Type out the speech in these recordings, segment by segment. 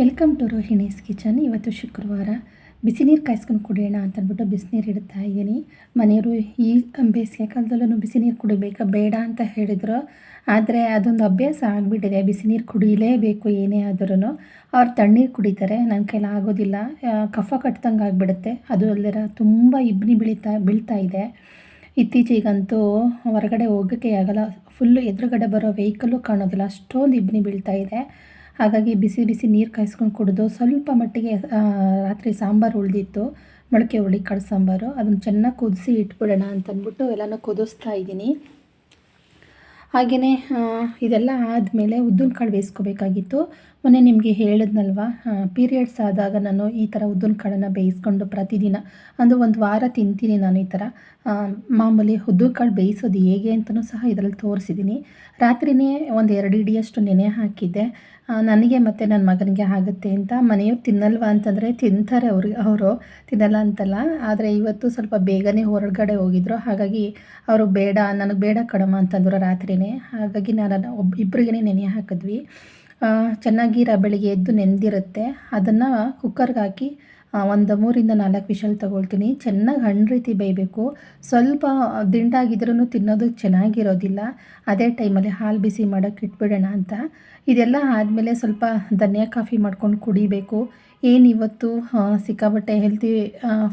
Welcome to Rohini's kitchen. ಇವತ್ತು ಶುಕ್ರವಾರ ಬಿಸಿ ನೀರು ಕಾಯಿಸ್ಕೊಂಡು ಕುಡಿಯೋಣ ಅಂತಂದ್ಬಿಟ್ಟು ಬಿಸಿನೀರು ಇಡ್ತಾ ಇದ್ದೀನಿ. ಮನೆಯವರು ಈ ಬೇಸಿಗೆ ಕಾಲದಲ್ಲೂ ಬಿಸಿ ನೀರು ಕುಡಿಬೇಕಾ ಬೇಡ ಅಂತ ಹೇಳಿದರು. ಆದರೆ ಅದೊಂದು ಅಭ್ಯಾಸ ಆಗಿಬಿಟ್ಟಿದೆ. ಬಿಸಿ ನೀರು ಕುಡಿಯಲೇಬೇಕು ಏನೇ ಆದ್ರೂ ಅವ್ರು ತಣ್ಣೀರು ಕುಡಿತಾರೆ. ನನ್ನ ಕೈಲಿ ಆಗೋದಿಲ್ಲ. ಕಫ ಕಟ್ಟಿದಂಗೆ ಆಗಿಬಿಡುತ್ತೆ. ಅದು ಅಲ್ಲದೆ ತುಂಬ ಇಬ್ಬನಿ ಬೀಳ್ತಾ ಬೀಳ್ತಾ ಇದೆ. ಇತ್ತೀಚೆಗಂತೂ ಹೊರಗಡೆ ಹೋಗೋಕ್ಕೆ ಆಗಲ್ಲ. ಫುಲ್ಲು ಎದುರುಗಡೆ ಬರೋ ವೆಹಿಕಲ್ಲು ಕಾಣೋದಿಲ್ಲ. ಅಷ್ಟೊಂದು ಇಬ್ಬನಿ ಬೀಳ್ತಾ ಇದೆ. ಹಾಗಾಗಿ ಬಿಸಿ ಬಿಸಿ ನೀರು ಕಾಯಿಸ್ಕೊಂಡು ಕುಡಿದು ಸ್ವಲ್ಪ ಮಟ್ಟಿಗೆ ರಾತ್ರಿ ಸಾಂಬಾರು ಉಳಿದಿತ್ತು, ಮೊಳಕೆ ಹುಳಿ ಕಾಳು ಸಾಂಬಾರು ಅದನ್ನು ಚೆನ್ನಾಗಿ ಕುದಿಸಿ ಇಟ್ಬಿಡೋಣ ಅಂತಂದ್ಬಿಟ್ಟು ಎಲ್ಲನೂ ಕುದಿಸ್ತಾ ಇದ್ದೀನಿ. ಹಾಗೆಯೇ ಇದೆಲ್ಲ ಆದಮೇಲೆ ಉದ್ದಿನ ಕಾಳು ಬೇಯಿಸ್ಕೋಬೇಕಾಗಿತ್ತು. ಮೊನ್ನೆ ನಿಮಗೆ ಹೇಳಿದ್ನಲ್ವ ಪೀರಿಯಡ್ಸ್ ಆದಾಗ ನಾನು ಈ ಥರ ಉದ್ದಿನ ಕಾಳನ್ನು ಬೇಯಿಸ್ಕೊಂಡು ಪ್ರತಿದಿನ, ಅಂದರೆ ಒಂದು ವಾರ ತಿಂತೀನಿ ನಾನು ಈ ಥರ ಮಾಮೂಲಿ ಉದ್ದಿನ ಕಾಳು ಬೇಯಿಸೋದು ಹೇಗೆ ಅಂತಲೂ ಸಹ ಇದರಲ್ಲಿ ತೋರಿಸಿದ್ದೀನಿ ರಾತ್ರಿನೇ ಒಂದು ಎರಡು ಇಡಿಯಷ್ಟು ನೆನೆ ಹಾಕಿದ್ದೆ. ನನಗೆ ಮತ್ತು ನನ್ನ ಮಗನಿಗೆ ಆಗುತ್ತೆ ಅಂತ. ಮನೆಯವ್ರು ತಿನ್ನಲ್ವಾ ಅಂತಂದರೆ ತಿಂತಾರೆ ಅವ್ರಿಗೆ ಅವರು. ತಿನ್ನಲ್ಲ ಅಂತಲ್ಲ, ಆದರೆ ಇವತ್ತು ಸ್ವಲ್ಪ ಬೇಗನೆ ಹೊರಗಡೆ ಹೋಗಿದ್ರು. ಹಾಗಾಗಿ ಅವರು ಬೇಡ, ನನಗೆ ಬೇಡ ಕಡಮ ಅಂತಂದ್ರು ರಾತ್ರಿಯೇ ಹಾಗಾಗಿ ನಾನು ಒಬ್ಬ ಇಬ್ಬರಿಗೇ ನೆನೆ ಹಾಕಿದ್ವಿ. ಚೆನ್ನಾಗಿ ಬೆಳಿಗ್ಗೆ ಎದ್ದು ನೆನೆದಿರುತ್ತೆ ಅದನ್ನು ಕುಕ್ಕರ್ಗೆ ಹಾಕಿ ಒಂದು ಮೂರಿಂದ ನಾಲ್ಕು ವಿಷಲ್ ತೊಗೊಳ್ತೀನಿ. ಚೆನ್ನಾಗಿ ಹಣ್ಣು ರೀತಿ ಬೇಯಬೇಕು. ಸ್ವಲ್ಪ ದಿಂಡಾಗಿದ್ರೂ ತಿನ್ನೋದು ಚೆನ್ನಾಗಿರೋದಿಲ್ಲ. ಅದೇ ಟೈಮಲ್ಲಿ ಹಾಲು ಬಿಸಿ ಮಾಡೋಕ್ಕೆ ಇಟ್ಬಿಡೋಣ ಅಂತ. ಇದೆಲ್ಲ ಆದಮೇಲೆ ಸ್ವಲ್ಪ ಧನಿಯಾ ಕಾಫಿ ಮಾಡ್ಕೊಂಡು ಕುಡಿಬೇಕು. ಏನು ಇವತ್ತು ಸಿಕ್ಕಾಬಟ್ಟೆ ಹೆಲ್ತಿ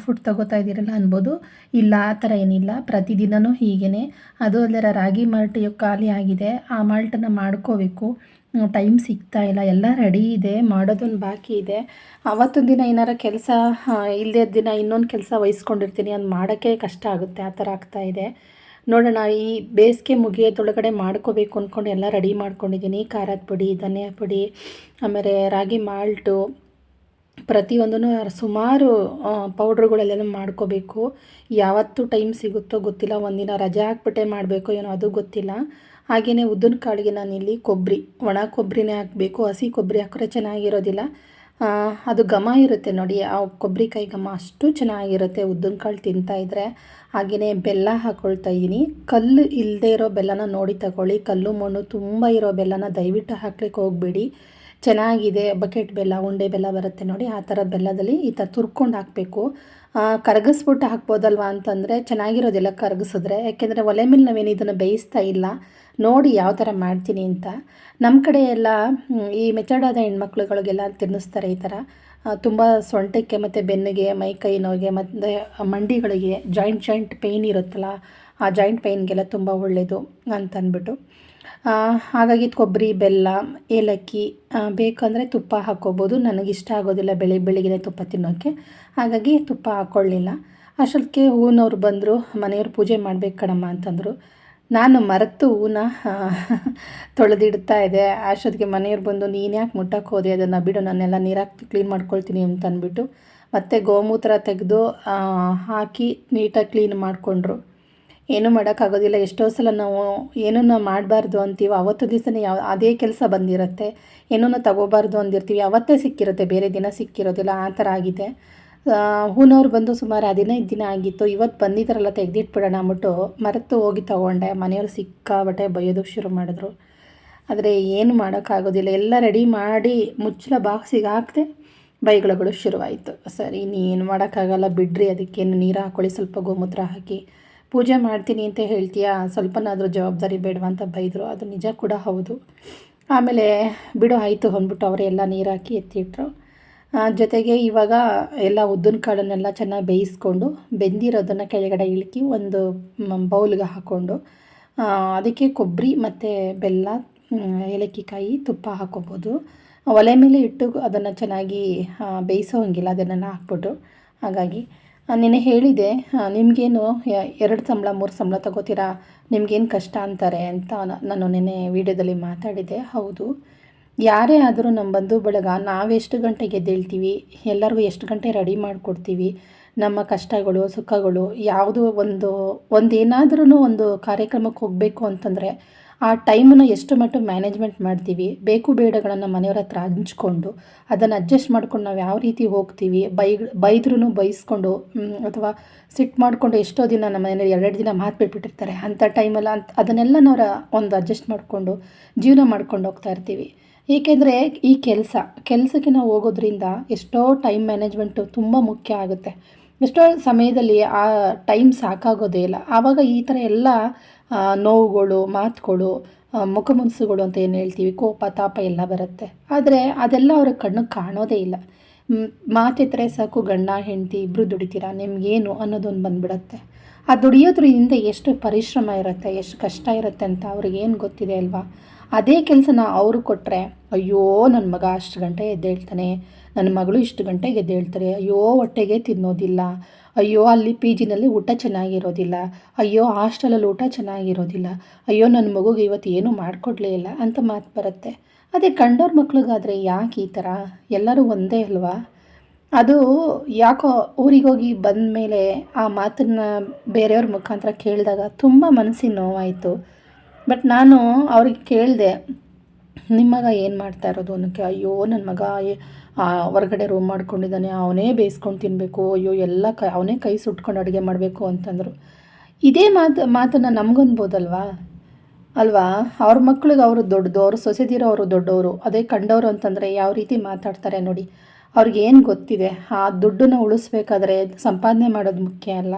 ಫುಡ್ ತಗೋತಾ ಇದ್ದೀರಲ್ಲ ಅನ್ಬೋದು. ಇಲ್ಲ, ಆ ಥರ ಏನಿಲ್ಲ. ಪ್ರತಿದಿನವೂ ಹೀಗೇ ಅದು ಅಲ್ಲರ ರಾಗಿ ಮಾಲ್ಟ್ ಖಾಲಿ ಆಗಿದೆ. ಆ ಮಾಲ್ಟನ್ನು ಮಾಡ್ಕೋಬೇಕು. ಟೈಮ್ ಸಿಗ್ತಾ ಇಲ್ಲ, ಎಲ್ಲ ರೆಡಿ ಇದೆ, ಮಾಡೋದೊಂದು ಬಾಕಿ ಇದೆ. ಅವತ್ತೊಂದು ದಿನ ಏನಾರ ಕೆಲಸ ಇಲ್ಲದೇ ದಿನ ಇನ್ನೊಂದು ಕೆಲಸ ವಹಿಸ್ಕೊಂಡಿರ್ತೀನಿ, ಅದು ಮಾಡೋಕ್ಕೆ ಕಷ್ಟ ಆಗುತ್ತೆ, ಆ ಥರ ಇದೆ. ನೋಡೋಣ, ಈ ಬೇಸಿಗೆ ಮುಗಿಯೋದೊಳಗಡೆ ಮಾಡ್ಕೋಬೇಕು ಅಂದ್ಕೊಂಡು ಎಲ್ಲ ರೆಡಿ ಮಾಡ್ಕೊಂಡಿದ್ದೀನಿ. ಖಾರದ ಪುಡಿ, ಧನಿಯಾ ಪುಡಿ, ಆಮೇಲೆ ರಾಗಿ ಮಾಲ್ಟು ಪ್ರತಿಯೊಂದೂ ಸುಮಾರು ಪೌಡ್ರುಗಳೆಲ್ಲ ಮಾಡ್ಕೋಬೇಕು. ಯಾವತ್ತು ಟೈಮ್ ಸಿಗುತ್ತೋ ಗೊತ್ತಿಲ್ಲ, ಒಂದಿನ ರಜೆ ಹಾಕ್ಬಿಟ್ಟೆ ಮಾಡಬೇಕು ಏನೋ ಅದು ಗೊತ್ತಿಲ್ಲ. ಹಾಗೆಯೇ ಉದ್ದಿನ ಕಾಳಿಗೆ ನಾನಿಲ್ಲಿ ಕೊಬ್ಬರಿ, ಒಣ ಕೊಬ್ಬರಿನೇ ಹಾಕಬೇಕು. ಹಸಿ ಕೊಬ್ಬರಿ ಹಾಕಿದ್ರೆ ಚೆನ್ನಾಗಿರೋದಿಲ್ಲ. ಅದು ಘಮ ಇರುತ್ತೆ ನೋಡಿ. ಆ ಕೊಬ್ಬರಿಕಾಯಿ ಘಮ ಅಷ್ಟು ಚೆನ್ನಾಗಿರುತ್ತೆ ಉದ್ದಿನ ಕಾಳು ತಿಂತಾಯಿದ್ರೆ ಹಾಗೆಯೇ ಬೆಲ್ಲ ಹಾಕ್ಕೊಳ್ತಾ ಇದ್ದೀನಿ. ಕಲ್ಲು ಇಲ್ಲದೆ ಇರೋ ಬೆಲ್ಲನ ನೋಡಿ ತಗೊಳ್ಳಿ. ಕಲ್ಲು ಮಣ್ಣು ತುಂಬ ಇರೋ ಬೆಲ್ಲನ ದಯವಿಟ್ಟು ಹಾಕ್ಲಿಕ್ಕೆ ಹೋಗಬೇಡಿ. ಚೆನ್ನಾಗಿದೆ, ಬಕೆಟ್ ಬೆಲ್ಲ, ಉಂಡೆ ಬೆಲ್ಲ ಬರುತ್ತೆ ನೋಡಿ, ಆ ಥರ ಬೆಲ್ಲದಲ್ಲಿ ಈ ಥರ ತುರ್ಕೊಂಡು ಹಾಕಬೇಕು. ಕರಗಿಸ್ಬಿಟ್ಟು ಹಾಕ್ಬೋದಲ್ವಾ ಅಂತಂದರೆ ಚೆನ್ನಾಗಿರೋದಿಲ್ಲ ಕರಗಿಸಿದ್ರೆ. ಯಾಕೆಂದರೆ ಒಲೆ ಮೇಲೆ ನಾವೇನು ಇದನ್ನು ಬೇಯಿಸ್ತಾ ಇಲ್ಲ. ನೋಡಿ ಯಾವ ಥರ ಮಾಡ್ತೀನಿ ಅಂತ. ನಮ್ಮ ಕಡೆ ಎಲ್ಲ ಈ ಮೆಚಡಾದ ಹೆಣ್ಮಕ್ಳುಗಳಿಗೆಲ್ಲ ತಿನ್ನಿಸ್ತಾರೆ ಈ ಥರ. ತುಂಬ ಸೊಂಟಕ್ಕೆ ಮತ್ತು ಬೆನ್ನಿಗೆ, ಮೈ ಕೈ ನೋವಿಗೆ, ಮತ್ತು ಮಂಡಿಗಳಿಗೆ ಜಾಯಿಂಟ್ ಜಾಯಿಂಟ್ ಪೇಯ್ನ್ ಇರುತ್ತಲ್ಲ, ಆ ಜಾಯಿಂಟ್ ಪೇಯ್ನ್ಗೆಲ್ಲ ತುಂಬ ಒಳ್ಳೆಯದು ಅಂತಂದ್ಬಿಟ್ಟು ಹಾಗಾಗಿ ಕೊಬ್ಬರಿ, ಬೆಲ್ಲ, ಏಲಕ್ಕಿ ಬೇಕಂದರೆ ತುಪ್ಪ ಹಾಕ್ಕೋಬೋದು. ನನಗಿಷ್ಟ ಆಗೋದಿಲ್ಲ ಬೆಳಿಗ್ಗೆ ಬೆಳಿಗ್ಗೆ ತುಪ್ಪ ತಿನ್ನೋಕ್ಕೆ ಹಾಗಾಗಿ ತುಪ್ಪ ಹಾಕ್ಕೊಳ್ಳಿಲ್ಲ. ಅಷ್ಟೊತ್ತಿಗೆ ಹೂವಿನವ್ರು ಬಂದರು, ಮನೆಯವ್ರು ಪೂಜೆ ಮಾಡ್ಬೇಕು ಕಣಮ್ಮ ಅಂತಂದರು. ನಾನು ಮರೆತು ಹೂನ ತೊಳೆದಿಡ್ತಾ ಇದೆ. ಅಷ್ಟೊತ್ತಿಗೆ ಮನೆಯವ್ರು ಬಂದು ನೀನು ಯಾಕೆ ಮುಟ್ಟಕ್ಕೆ ಹೋದೆ? ಅದನ್ನು ಬಿಡು ನಾನೆಲ್ಲ ನೀರಾಕಿ ಕ್ಲೀನ್ ಮಾಡ್ಕೊಳ್ತೀನಿ ಅಂತ ಅಂದ್ಬಿಟ್ಟು ಮತ್ತೆ ಗೋಮೂತ್ರ ತೆಗೆದು ಹಾಕಿ ನೀಟಾಗಿ ಕ್ಲೀನ್ ಮಾಡಿಕೊಂಡ್ರು. ಏನೂ ಮಾಡೋಕ್ಕಾಗೋದಿಲ್ಲ. ಎಷ್ಟೋ ಸಲ ನಾವು ಏನನ್ನ ಮಾಡಬಾರ್ದು ಅಂತೀವಿ, ಅವತ್ತು ದಿವಸನೇ ಯಾವ, ಅದೇ ಕೆಲಸ ಬಂದಿರುತ್ತೆ. ಏನನ್ನು ತಗೋಬಾರ್ದು ಅಂದಿರ್ತೀವಿ. ಅವತ್ತೇ ಸಿಕ್ಕಿರುತ್ತೆ, ಬೇರೆ ದಿನ ಸಿಕ್ಕಿರೋದಿಲ್ಲ. ಆ ಥರ ಆಗಿದೆ. ಹೂನವ್ರು ಬಂದು ಸುಮಾರು ಹದಿನೈದು ದಿನ ಆಗಿತ್ತು. ಇವತ್ತು ಬಂದಿದ್ದಾರಲ್ಲ ತೆಗೆದಿಟ್ಬಿಡೋಣ ಅಂದ್ಬಿಟ್ಟು ಮರೆತು ಹೋಗಿ ತಗೊಂಡೆ. ಮನೆಯವ್ರು ಸಿಕ್ಕಾಬಟ್ಟೆ ಬೈಯೋದಕ್ಕೆ ಶುರು ಮಾಡಿದ್ರು. ಆದರೆ ಏನು ಮಾಡೋಕ್ಕಾಗೋದಿಲ್ಲ. ಎಲ್ಲ ರೆಡಿ ಮಾಡಿ ಮುಚ್ಚಲ ಬಾಕ್ಸಿಗೆ ಹಾಕಿದೆ ಬೈಗಳಗಳು ಶುರುವಾಯಿತು. ಸರಿ, ನೀನು ಮಾಡೋಕ್ಕಾಗಲ್ಲ, ಬಿಡ್ರಿ. ಅದಕ್ಕೇನು ನೀರು ಹಾಕ್ಕೊಳ್ಳಿ ಸ್ವಲ್ಪ ಗೋಮೂತ್ರ ಹಾಕಿ. ಪೂಜೆ ಮಾಡ್ತೀನಿ ಅಂತ ಹೇಳ್ತೀಯಾ? ಸ್ವಲ್ಪನಾದರೂ ಜವಾಬ್ದಾರಿ ಬೇಡವಾ ಅಂತ ಬೈದರು. ಅದು ನಿಜ ಕೂಡ ಹೌದು. ಆಮೇಲೆ ಬಿಡು, ಆಯಿತು ಅಂದ್ಬಿಟ್ಟು ಅವರೆಲ್ಲ ನೀರು ಹಾಕಿ ಎತ್ತಿಟ್ರು. ಜೊತೆಗೆ ಇವಾಗ ಎಲ್ಲ ಉದ್ದಿನ ಕಾಳನ್ನೆಲ್ಲ ಚೆನ್ನಾಗಿ ಬೇಯಿಸ್ಕೊಂಡು ಬೆಂದಿರೋದನ್ನು ಕೆಳಗಡೆ ಇಳ್ಕಿ ಒಂದು ಬೌಲ್ಗೆ ಹಾಕ್ಕೊಂಡು ಅದಕ್ಕೆ ಕೊಬ್ಬರಿ ಮತ್ತು ಬೆಲ್ಲ ಏಲಕ್ಕಿಕಾಯಿ ತುಪ್ಪ ಹಾಕ್ಕೋಬೋದು ಒಲೆ ಮೇಲೆ ಇಟ್ಟು ಅದನ್ನು ಚೆನ್ನಾಗಿ ಬೇಯಿಸೋ ಹಂಗಿಲ್ಲ ಅದನ್ನೆಲ್ಲ ಹಾಕ್ಬಿಟ್ಟು. ಹಾಗಾಗಿ ನಿನ್ನೆ ಹೇಳಿದೆ ನಿಮಗೇನು ಎರಡು ಸಂಬಳ, ಮೂರು ಸಂಬಳ ತಗೋತೀರಾ, ನಿಮಗೇನು ಕಷ್ಟ ಅಂತಾರೆ ಅಂತ ನಾನು ನಿನ್ನೆ ವೀಡಿಯೋದಲ್ಲಿ ಮಾತಾಡಿದೆ. ಹೌದು. ಯಾರೇ ಆದರೂ ನಮ್ಮ ಬಂಧು ಬಳಗ ನಾವೆಷ್ಟು ಗಂಟೆಗೆ ಎದ್ದೇಳ್ತೀವಿ ಎಲ್ಲರಿಗೂ ಎಷ್ಟು ಗಂಟೆ ರೆಡಿ ಮಾಡಿಕೊಡ್ತೀವಿ, ನಮ್ಮ ಕಷ್ಟಗಳು, ಸುಖಗಳು, ಯಾವುದೋ ಒಂದು ಒಂದೇನಾದ್ರೂ ಒಂದು ಕಾರ್ಯಕ್ರಮಕ್ಕೆ ಹೋಗಬೇಕು ಅಂತಂದರೆ ಆ ಟೈಮನ್ನು ಎಷ್ಟು ಮಟ್ಟ ಮ್ಯಾನೇಜ್ಮೆಂಟ್ ಮಾಡ್ತೀವಿ, ಬೇಕು ಬೇಡಗಳನ್ನು ಮನೆಯವ್ರ ಹತ್ರ ಹಂಚ್ಕೊಂಡು, ಅದನ್ನು ಅಡ್ಜಸ್ಟ್ ಮಾಡ್ಕೊಂಡು ನಾವು ಯಾವ ರೀತಿ ಹೋಗ್ತೀವಿ, ಬೈ ಬೈದ್ರೂ ಬೈಸ್ಕೊಂಡು ಅಥವಾ ಸಿಟ್ಟು ಮಾಡಿಕೊಂಡು ಎಷ್ಟೋ ದಿನ ನಮ್ಮ ಮನೇಲಿ ಎರಡೆರಡು ದಿನ ಮಾತು ಬಿಟ್ಬಿಟ್ಟಿರ್ತಾರೆ, ಅಂಥ ಟೈಮಲ್ಲಿ ಅಂತ, ಅದನ್ನೆಲ್ಲ ನಾವು ಒಂದು ಅಡ್ಜಸ್ಟ್ ಮಾಡಿಕೊಂಡು ಜೀವನ ಮಾಡ್ಕೊಂಡು ಹೋಗ್ತಾ ಇರ್ತೀವಿ. ಏಕೆಂದರೆ ಈ ಕೆಲಸ ಕೆಲಸಕ್ಕೆ ನಾವು ಹೋಗೋದ್ರಿಂದ ಎಷ್ಟೋ ಟೈಮ್ ಮ್ಯಾನೇಜ್ಮೆಂಟು ತುಂಬ ಮುಖ್ಯ ಆಗುತ್ತೆ. ಎಷ್ಟೋ ಸಮಯದಲ್ಲಿ ಆ ಟೈಮ್ ಸಾಕಾಗೋದೇ ಇಲ್ಲ. ಆವಾಗ ಈ ಥರ ಎಲ್ಲ ನೋವುಗಳು, ಮಾತುಗಳು ಮುಖಮುನ್ಸುಗಳು ಅಂತ ಏನು ಹೇಳ್ತೀವಿ, ಕೋಪ, ತಾಪ ಎಲ್ಲ ಬರುತ್ತೆ. ಆದರೆ ಅದೆಲ್ಲ ಅವ್ರ ಕಣ್ಣಿಗೆ ಕಾಣೋದೇ ಇಲ್ಲ. ಮಾತೆತ್ತರೆ ಸಾಕು ಗಂಡ, ಹೆಂಡತಿ ಇಬ್ಬರು ದುಡಿತೀರಾ, ನಿಮ್ಗೇನು ಅನ್ನೋದೊಂದು ಬಂದ್ಬಿಡತ್ತೆ. ಆ ದುಡಿಯೋದ್ರಿಂದ ಎಷ್ಟು ಪರಿಶ್ರಮ ಇರುತ್ತೆ, ಎಷ್ಟು ಕಷ್ಟ ಇರುತ್ತೆ ಅಂತ ಅವ್ರಿಗೆ ಏನು ಗೊತ್ತಿದೆ ಅಲ್ವಾ? ಅದೇ ಕೆಲಸನ ಅವರು ಕೊಟ್ಟರೆ ಅಯ್ಯೋ ನನ್ನ ಮಗ ಅಷ್ಟು ಗಂಟೆ ಎದ್ದೇಳ್ತಾನೆ ನನ್ನ ಮಗಳು ಇಷ್ಟು ಗಂಟೆಗೆ ಎದ್ದೇಳ್ತಾರೆ, ಅಯ್ಯೋ ಹೊಟ್ಟೆಗೆ ತಿನ್ನೋದಿಲ್ಲ, ಅಯ್ಯೋ ಅಲ್ಲಿ ಪಿ ಜಿನಲ್ಲಿ ಊಟ ಚೆನ್ನಾಗಿರೋದಿಲ್ಲ, ಅಯ್ಯೋ ಹಾಸ್ಟೆಲಲ್ಲಿ ಊಟ ಚೆನ್ನಾಗಿರೋದಿಲ್ಲ, ಅಯ್ಯೋ ನನ್ನ ಮಗುಗೆ ಇವತ್ತು ಏನೂ ಮಾಡಿಕೊಡ್ಲೇ ಇಲ್ಲ ಅಂತ ಮಾತು ಬರುತ್ತೆ. ಅದೇ ಕಂಡೋರ್ ಮಕ್ಳಿಗಾದರೆ ಯಾಕೆ ಈ ಥರ? ಎಲ್ಲರೂ ಒಂದೇ ಅಲ್ವಾ? ಅದು ಯಾಕೋ ಊರಿಗೋಗಿ ಬಂದ ಮೇಲೆ ಆ ಮಾತನ್ನು ಬೇರೆಯವ್ರ ಮುಖಾಂತರ ಕೇಳಿದಾಗ ತುಂಬ ಮನಸ್ಸಿಗೆ ನೋವಾಯಿತು. ಬಟ್ ನಾನು ಅವ್ರಿಗೆ ಕೇಳಿದೆ ನಿಮ್ಮ ಮಗ ಏನು ಮಾಡ್ತಾ ಇರೋದು? ಅನ್ನೋಕ್ಕೆ ಅಯ್ಯೋ ನನ್ನ ಮಗ ಹೊರಗಡೆ ರೂಮ್ ಮಾಡ್ಕೊಂಡಿದ್ದಾನೆ, ಅವನೇ ಬೇಯಿಸ್ಕೊಂಡು ತಿನ್ನಬೇಕು ಅಯ್ಯೋ, ಎಲ್ಲ ಕೈ, ಅವನೇ ಕೈ ಸುಟ್ಕೊಂಡು ಅಡುಗೆ ಮಾಡಬೇಕು, ಅಂತಂದರು. ಇದೇ ಮಾತು, ಮಾತನ್ನು ನಮಗನ್ಬೋದಲ್ವಾ? ಅಲ್ವಾ? ಅವ್ರ ಮಕ್ಳಿಗೆ ಅವರು ದೊಡ್ಡದು ಅವ್ರ ಸೊಸೆದಿರೋ ಅವರು ದೊಡ್ಡವರು ಅದೇ ಕಂಡವರು ಅಂತಂದರೆ ಯಾವ ರೀತಿ ಮಾತಾಡ್ತಾರೆ ನೋಡಿ. ಅವ್ರಿಗೆ ಏನು ಗೊತ್ತಿದೆ? ಆ ದುಡ್ಡನ್ನು ಉಳಿಸ್ಬೇಕಾದ್ರೆ ಸಂಪಾದನೆ ಮಾಡೋದು ಮುಖ್ಯ ಅಲ್ಲ.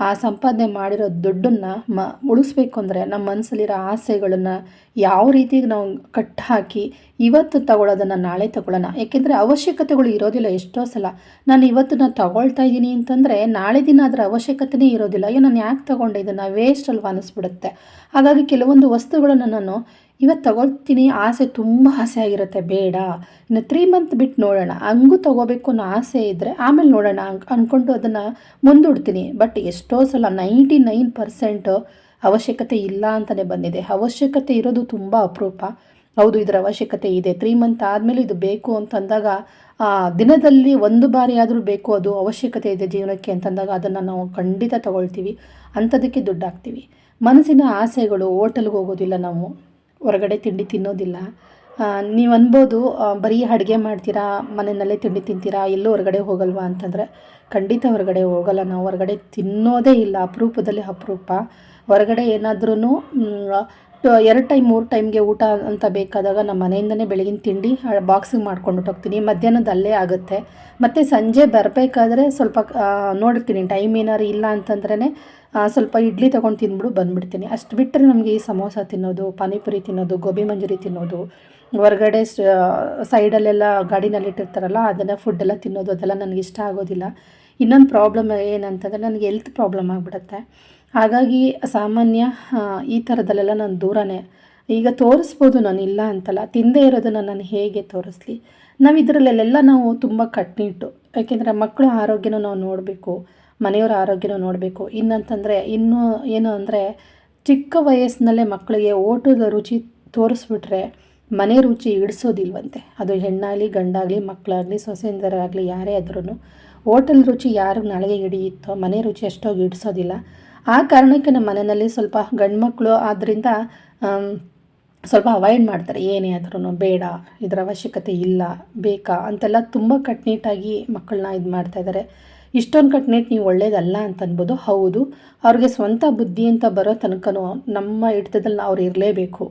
ಆ ಸಂಪಾದನೆ ಮಾಡಿರೋ ದುಡ್ಡನ್ನು ಮ, ಉಳಿಸ್ಬೇಕು ಅಂದರೆ ನಮ್ಮ ಮನಸ್ಸಲ್ಲಿರೋ ಆಸೆಗಳನ್ನು ಯಾವ ರೀತಿ ನಾವು ಕಟ್ಟು ಹಾಕಿ ಇವತ್ತು ತಗೊಳ್ಳೋದನ್ನು ನಾಳೆ ತಗೊಳ್ಳೋಣ ಯಾಕೆಂದರೆ ಅವಶ್ಯಕತೆಗಳು ಇರೋದಿಲ್ಲ, ಎಷ್ಟೋ ಸಲ. ನಾನು ಇವತ್ತು ನಾನು ತಗೊಳ್ತಾ ಇದ್ದೀನಿ ಅಂತಂದರೆ ನಾಳೆ ದಿನ ಅದರ ಅವಶ್ಯಕತೆನೇ ಇರೋದಿಲ್ಲ. ಅಯ್ಯೋ, ನಾನು ಯಾಕೆ ತಗೊಂಡೆ? ಇದನ್ನು ವೇಸ್ಟ್ ಅಲ್ವಾ ಅನ್ನಿಸ್ಬಿಡುತ್ತೆ ಹಾಗಾಗಿ ಕೆಲವೊಂದು ವಸ್ತುಗಳನ್ನು ನಾನು ಇವತ್ತು ತಗೊಳ್ತೀನಿ, ಆಸೆ ತುಂಬ ಆಸೆ ಆಗಿರುತ್ತೆ, ಬೇಡ. ಇನ್ನು ತ್ರೀ ಮಂತ್ ಬಿಟ್ಟು ನೋಡೋಣ. ಹಂಗೂ ತಗೋಬೇಕು ಅನ್ನೋ ಆಸೆ ಇದ್ದರೆ ಆಮೇಲೆ ನೋಡೋಣ. ಅಂದ್ಕೊಂಡು ಅದನ್ನು ಮುಂದೂಡ್ತೀನಿ. ಬಟ್ ಎಷ್ಟೋ ಸಲ ನೈಂಟಿ ನೈನ್ ಪರ್ಸೆಂಟು ಅವಶ್ಯಕತೆ ಇಲ್ಲ ಅಂತಲೇ ಬಂದಿದೆ. ಅವಶ್ಯಕತೆ ಇರೋದು ತುಂಬ ಅಪರೂಪ. ಹೌದು, ಇದರ ಅವಶ್ಯಕತೆ ಇದೆ. ತ್ರೀ ಮಂತ್ ಆದಮೇಲೆ ಇದು ಬೇಕು ಅಂತಂದಾಗ ದಿನದಲ್ಲಿ ಒಂದು ಬಾರಿ ಆದರೂ ಬೇಕು, ಅದು ಅವಶ್ಯಕತೆ ಇದೆ ಜೀವನಕ್ಕೆ ಅಂತಂದಾಗ ಅದನ್ನು ನಾವು ಖಂಡಿತ ತಗೊಳ್ತೀವಿ. ಅಂಥದಕ್ಕೆ ದುಡ್ಡು ಹಾಕ್ತೀವಿ. ಮನಸ್ಸಿನ ಆಸೆಗಳು, ಹೋಟೆಲ್ಗೆ ಹೋಗೋದಿಲ್ಲ ನಾವು. ಹೊರಗಡೆ ತಿಂಡಿ ತಿನ್ನೋದಿಲ್ಲ. ನೀವು ಅನ್ಬೋದು ಬರೀ ಅಡುಗೆ ಮಾಡ್ತೀರಾ, ಮನೆಯಲ್ಲೇ ತಿಂಡಿ ತಿಂತೀರಾ, ಎಲ್ಲೂ ಹೊರಗಡೆ ಹೋಗಲ್ವಾ ಅಂತಂದರೆ ಖಂಡಿತ ಹೊರಗಡೆ ಹೋಗಲ್ಲ. ನಾವು ಹೊರಗಡೆ ತಿನ್ನೋದೇ ಇಲ್ಲ, ಅಪರೂಪದಲ್ಲಿ ಅಪರೂಪ. ಹೊರಗಡೆ ಏನಾದ್ರೂ ಎರಡು ಟೈಮ್, ಮೂರು ಟೈಮ್ಗೆ ಊಟ ಅಂತ ಬೇಕಾದಾಗ ನಮ್ಮ ಮನೆಯಿಂದನೇ ಬೆಳಗಿನ ತಿಂಡಿ ಬಾಕ್ಸಿಗೆ ಮಾಡ್ಕೊಂಡು ಹೋಗ್ತೀನಿ. ಮಧ್ಯಾಹ್ನದ ಅಲ್ಲೇ ಆಗುತ್ತೆ. ಮತ್ತು ಸಂಜೆ ಬರಬೇಕಾದ್ರೆ ಸ್ವಲ್ಪ ನೋಡಿರ್ತೀನಿ. ಟೈಮ್ ಏನಾರು ಇಲ್ಲ ಅಂತಂದ್ರೇ ಸ್ವಲ್ಪ ಇಡ್ಲಿ ತೊಗೊಂಡು ತಿಂದ್ಬಿಡು, ಬಂದುಬಿಡ್ತೀನಿ. ಅಷ್ಟು ಬಿಟ್ಟರೆ ನಮಗೆ ಈ ಸಮೋಸ ತಿನ್ನೋದು, ಪಾನಿಪುರಿ ತಿನ್ನೋದು, ಗೋಬಿ ಮಂಜೂರಿ ತಿನ್ನೋದು, ಹೊರಗಡೆ ಸೈಡಲ್ಲೆಲ್ಲ ಗಾಡಿನಲ್ಲಿ ಇಟ್ಟಿರ್ತಾರಲ್ಲ ಅದನ್ನು ಫುಡ್ಡೆಲ್ಲ ತಿನ್ನೋದು, ಅದೆಲ್ಲ ನನಗೆ ಇಷ್ಟ ಆಗೋದಿಲ್ಲ. ಇನ್ನೊಂದು ಪ್ರಾಬ್ಲಮ್ ಏನಂತಂದರೆ ನನಗೆ ಹೆಲ್ತ್ ಪ್ರಾಬ್ಲಮ್ ಆಗಿಬಿಡುತ್ತೆ. ಹಾಗಾಗಿ ಸಾಮಾನ್ಯ ಈ ಥರದಲ್ಲೆಲ್ಲ ನಾನು ದೂರನೇ. ಈಗ ತೋರಿಸ್ಬೋದು ನಾನು ಇಲ್ಲ ಅಂತಲ್ಲ, ತಿಂದೇ ಇರೋದನ್ನು ನಾನು ಹೇಗೆ ತೋರಿಸ್ಲಿ? ನಾವು ಇದರಲ್ಲೆಲ್ಲ ನಾವು ತುಂಬ ಕಟ್ನಿಟ್ಟು, ಯಾಕೆಂದರೆ ಮಕ್ಕಳ ಆರೋಗ್ಯನ ನಾವು ನೋಡಬೇಕು, ಮನೆಯವರ ಆರೋಗ್ಯನೂ ನೋಡಬೇಕು. ಇನ್ನಂತಂದರೆ ಇನ್ನೂ ಏನು ಅಂದರೆ, ಚಿಕ್ಕ ವಯಸ್ಸಿನಲ್ಲೇ ಮಕ್ಕಳಿಗೆ ಓಟದ ರುಚಿ ತೋರಿಸ್ಬಿಟ್ರೆ ಮನೆ ರುಚಿ ಇಡಿಸೋದಿಲ್ವಂತೆ. ಅದು ಹೆಣ್ಣಾಗಲಿ, ಗಂಡಾಗಲಿ ಮಕ್ಕಳಾಗಲಿ ಸೊಸೆಯಂದರಾಗಲಿ, ಯಾರೇ ಆದ್ರೂ ಹೋಟೆಲ್ ರುಚಿ ಯಾರಿಗೆ ನಾಳೆಗೆ ಹಿಡಿಯುತ್ತೋ, ಮನೆ ರುಚಿ ಅಷ್ಟೋಗಿ ಇಡಿಸೋದಿಲ್ಲ. ಆ ಕಾರಣಕ್ಕೆ ನಮ್ಮ ಮನೆಯಲ್ಲಿ ಸ್ವಲ್ಪ ಗಂಡು ಮಕ್ಕಳು ಆದ್ದರಿಂದ ಸ್ವಲ್ಪ ಅವಾಯ್ಡ್ ಮಾಡ್ತಾರೆ. ಏನೇ ಆದ್ರೂ ಬೇಡ, ಇದರ ಅವಶ್ಯಕತೆ ಇಲ್ಲ, ಬೇಕಾ ಅಂತೆಲ್ಲ ತುಂಬ ಕಟ್ನಿಟ್ಟಾಗಿ ಮಕ್ಕಳನ್ನ ಇದು ಮಾಡ್ತಾಯಿದ್ದಾರೆ ಇಷ್ಟೊಂದು ಕಟ್ನಿಟ್ಟು ನೀವು ಒಳ್ಳೇದಲ್ಲ ಅಂತ ಅನ್ಬೋದು. ಹೌದು, ಅವ್ರಿಗೆ ಸ್ವಂತ ಬುದ್ಧಿ ಅಂತ ಬರೋ ತನಕನೂ ನಮ್ಮ ಹಿಡ್ತದಲ್ಲಿ ಅವ್ರು ಇರಲೇಬೇಕು.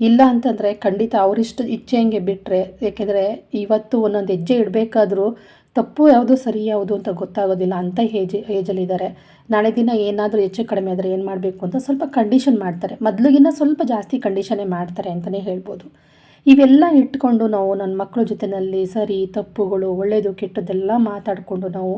ಇಲ್ಲ ಅಂತಂದರೆ ಖಂಡಿತ ಅವರಿಷ್ಟು ಇಚ್ಛೆ ಹಂಗೆ ಬಿಟ್ಟರೆ ಏಕೆಂದರೆ ಇವತ್ತು ಒಂದೊಂದು ಹೆಜ್ಜೆ ಇಡಬೇಕಾದ್ರೂ ತಪ್ಪು ಯಾವುದು, ಸರಿ ಯಾವುದು ಅಂತ ಗೊತ್ತಾಗೋದಿಲ್ಲ ಅಂತ ಏಜ್ ಏಜಲ್ಲಿದ್ದಾರೆ ನಾಳೆ ದಿನ ಏನಾದರೂ ಹೆಚ್ಚು ಕಡಿಮೆ ಆದರೆ ಏನು ಮಾಡಬೇಕು ಅಂತ ಸ್ವಲ್ಪ ಕಂಡೀಷನ್ ಮಾಡ್ತಾರೆ. ಮೊದಲಿಗಿನ ಸ್ವಲ್ಪ ಜಾಸ್ತಿ ಕಂಡೀಷನ್ನೇ ಮಾಡ್ತಾರೆ ಅಂತಲೇ ಹೇಳ್ಬೋದು. ಇವೆಲ್ಲ ಇಟ್ಕೊಂಡು ನಾವು ನನ್ನ ಮಕ್ಕಳ ಜೊತೆಯಲ್ಲಿ ಸರಿ, ತಪ್ಪುಗಳು ಒಳ್ಳೆಯದು ಕೆಟ್ಟದ್ದೆಲ್ಲ ಮಾತಾಡಿಕೊಂಡು ನಾವು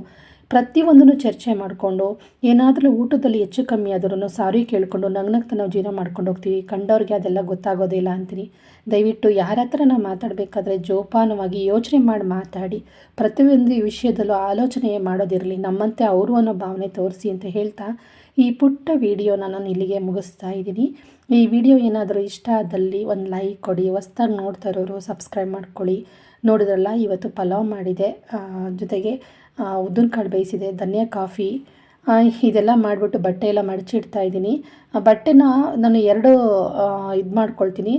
ಪ್ರತಿಯೊಂದನ್ನು ಚರ್ಚೆ ಮಾಡಿಕೊಂಡು, ಏನಾದರೂ ಊಟದಲ್ಲಿ ಹೆಚ್ಚು ಕಮ್ಮಿ ಆದ್ರೂ ಸಾರಿ ಕೇಳಿಕೊಂಡು ನಗ್ನಗ್ತ ನಾವು ಜೀವನ ಮಾಡ್ಕೊಂಡು ಹೋಗ್ತೀವಿ. ಕಂಡವ್ರಿಗೆ ಅದೆಲ್ಲ ಗೊತ್ತಾಗೋದಿಲ್ಲ ಅಂತೀನಿ. ದಯವಿಟ್ಟು ಯಾರ ಹತ್ರ ನಾವು ಮಾತಾಡಬೇಕಾದ್ರೆ ಜೋಪಾನವಾಗಿ ಯೋಚನೆ ಮಾಡಿ ಮಾತಾಡಿ. ಪ್ರತಿಯೊಂದು ವಿಷಯದಲ್ಲೂ ಆಲೋಚನೆ ಮಾಡೋದಿರಲಿ. ನಮ್ಮಂತೆ ಅವರು ಅನ್ನೋ ಭಾವನೆ ತೋರಿಸಿ ಅಂತ ಹೇಳ್ತಾ ಈ ಪುಟ್ಟ ವಿಡಿಯೋನ ನಾನು ಇಲ್ಲಿಗೆ ಮುಗಿಸ್ತಾ ಇದ್ದೀನಿ. ಈ ವಿಡಿಯೋ ಏನಾದರೂ ಇಷ್ಟ ಆದಲ್ಲಿ ಒಂದು ಲೈಕ್ ಕೊಡಿ, ಹೊಸ್ದಾಗಿ ನೋಡ್ತಾ ಇರೋರು ಸಬ್ಸ್ಕ್ರೈಬ್ ಮಾಡ್ಕೊಳ್ಳಿ. ನೋಡಿದ್ರಲ್ಲ, ಇವತ್ತು ಪಲಾವ್ ಮಾಡಿದೆ. ಜೊತೆಗೆ ಉದ್ದಿನ ಕಾಳು ಬೇಯಿಸಿದೆ, ಧನಿಯಾ, ಕಾಫಿ ಇದೆಲ್ಲ ಮಾಡಿಬಿಟ್ಟು ಬಟ್ಟೆ ಎಲ್ಲ ಮಡಚಿಡ್ತಾ ಇದ್ದೀನಿ. ಬಟ್ಟೆನ ನಾನು ಎರಡು ಇದು ಮಾಡ್ಕೊಳ್ತೀನಿ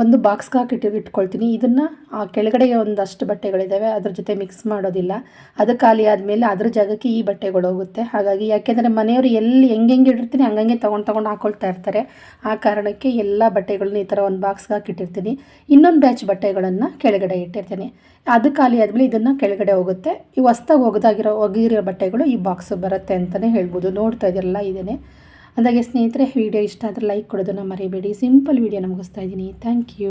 ಒಂದು ಬಾಕ್ಸ್ಗೆ ಹಾಕಿಟ್ಟು ಇಟ್ಕೊಳ್ತೀನಿ. ಇದನ್ನು, ಆ ಕೆಳಗಡೆ ಒಂದಷ್ಟು ಬಟ್ಟೆಗಳಿದ್ದಾವೆ ಅದ್ರ ಜೊತೆ ಮಿಕ್ಸ್ ಮಾಡೋದಿಲ್ಲ. ಅದು ಖಾಲಿ ಆದಮೇಲೆ ಅದ್ರ ಜಾಗಕ್ಕೆ ಈ ಬಟ್ಟೆಗಳು ಹೋಗುತ್ತೆ. ಹಾಗಾಗಿ ಯಾಕೆಂದರೆ ಮನೆಯವರು ಎಲ್ಲಿ ಹೆಂಗೆಂಗೆ ಇಟ್ಟಿರ್ತೀನಿ, ಹಂಗಂಗೆ ತೊಗೊಂಡು ತೊಗೊಂಡು ಹಾಕೊಳ್ತಾ ಇರ್ತಾರೆ. ಆ ಕಾರಣಕ್ಕೆ ಎಲ್ಲ ಬಟ್ಟೆಗಳನ್ನ ಈ ಥರ ಒಂದು ಬಾಕ್ಸ್ಗೆ ಹಾಕಿಟ್ಟಿರ್ತೀನಿ ಇನ್ನೊಂದು ಬ್ಯಾಚ್ ಬಟ್ಟೆಗಳನ್ನು ಕೆಳಗಡೆ ಇಟ್ಟಿರ್ತೀನಿ. ಅದು ಖಾಲಿ ಆದಮೇಲೆ ಇದನ್ನು ಕೆಳಗಡೆ ಹೋಗುತ್ತೆ. ಈ ಹೊಸ್ದಾಗಿ ಒಗೆದಾಗಿರೋ ಒಗೆದಿರೋ ಬಟ್ಟೆಗಳು ಈ ಬಾಕ್ಸ್ ಬರುತ್ತೆ ಅಂತಲೇ ಹೇಳ್ಬೋದು. ನೋಡ್ತಾ ಇದ್ದೀರಲ್ಲ ಇದೇನೆ. ಅಂದಾಗೆ ಸ್ನೇಹಿತರೆ ವಿಡಿಯೋ ಇಷ್ಟ ಆದರೆ ಲೈಕ್ ಕೊಡೋದನ್ನು ಮರಿಬೇಡಿ. ಸಿಂಪಲ್ ವಿಡಿಯೋ ನಮಗಿಸ್ತಾ ಇದ್ದೀನಿ. Thank you